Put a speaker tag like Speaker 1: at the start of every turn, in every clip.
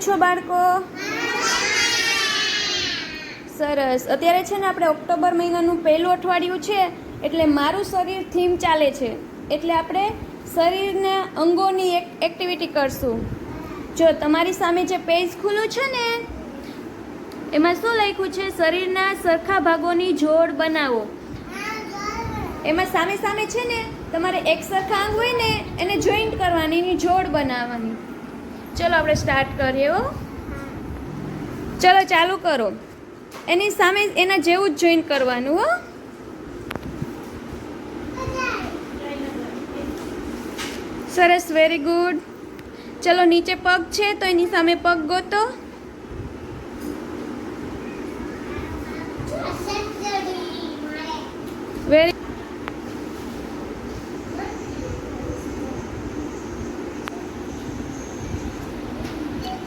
Speaker 1: છો બાળકો? સરસ. અત્યારે છે ને આપણે ઓક્ટોબર મહિનાનું પહેલું અઠવાડિયું છે, એટલે મારું શરીર થીમ ચાલે છે. એટલે આપણે શરીરના અંગોની એક એક્ટિવિટી કરશું. જો તમારી સામે જે પેજ ખુલ્લું છે ને, એમાં શું લખ્યું છે? શરીરના સરખા ભાગોની જોડ બનાવો. એમાં સામે સામે છે ને, તમારે એક સરખા અંગ હોય ને, એને જોઈન્ટ કરવાની, એની જોડ બનાવવાની. ચલો આપણે સ્ટાર્ટ કરીએ હો. ચલો ચાલુ કરો. એની સામે એના જેવું જ જોઈન કરવાનું હો. સરસ વેરી ગુડ ચલો નીચે પગ છે તો એની સામે પગ ગોતો. Very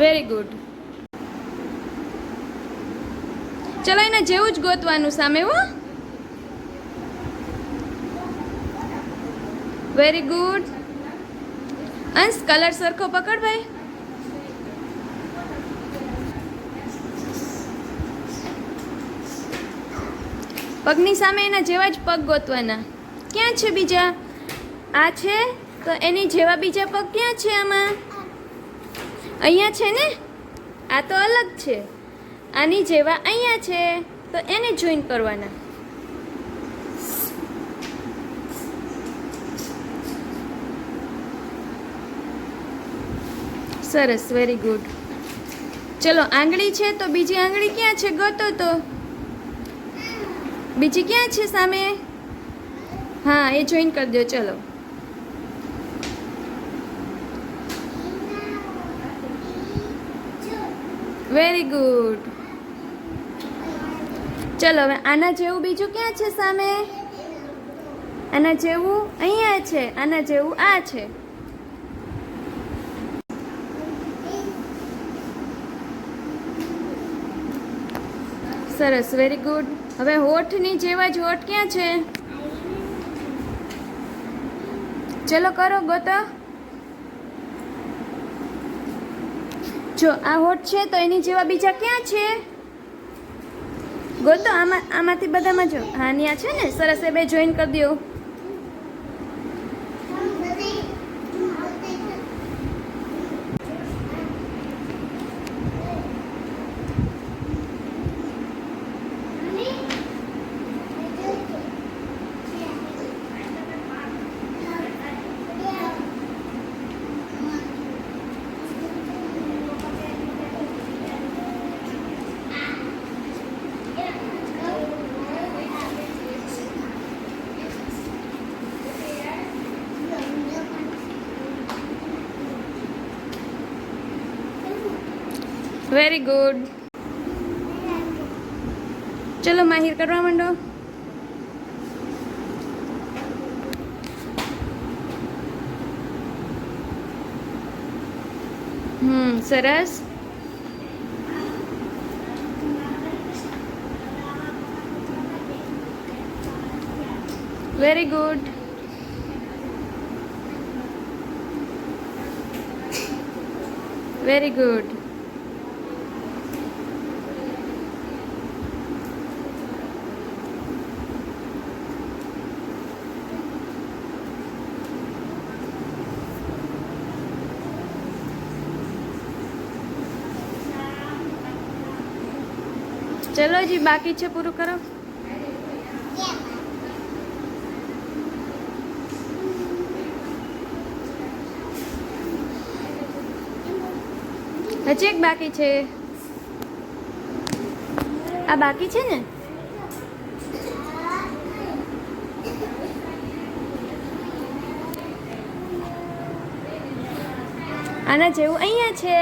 Speaker 1: Very good ચલો એના જેવું જ ગોતવાનું સામે હો. વેરી ગુડ અંશ કલર સરખો પકડ ભાઈ. પગની સામે એના જેવા જ પગ ગોતવાના. ક્યાં છે બીજા? આ છે? તો એની જેવા બીજા પગ ક્યાં છે આમાં? અહીંયા છે ને? આ તો અલગ છે. આની જેવા અહીંયા છે, તો એને જોઈન કરવાના. સરસ વેરી ગુડ ચલો, આંગળી છે તો બીજી આંગળી ક્યાં છે? ગતો તો. બીજી ક્યાં છે સામે? હા, એ જોઈન કરી દો ચલો. વેરી ગુડ ચલો, હવે આના જેવું બીજું ક્યાં છે સામે? આના જેવું અહીંયા છે, આના જેવું આ છે. સરસ વેરી ગુડ હવે હોઠની જેવા જ હોઠ ક્યાં છે? ચલો કરો ગોતો. જો આ હોટ છે, તો એની જેવા બીજા ક્યાં છે? ગોતો, આમાં આમાંથી બધામાં જો. હા ત્યાં છે ને? સરસ, એ બે જોઈન કરી દો વેરી ગુડ ચલો માહિર કરવા માંડો હમ સરસ વેરી ગુડ વેરી ગુડ ચલો જી, બાકી છે પૂરું કરો. હજી એક બાકી છે. આ બાકી છે ને? આના જેવું અહીંયા છે.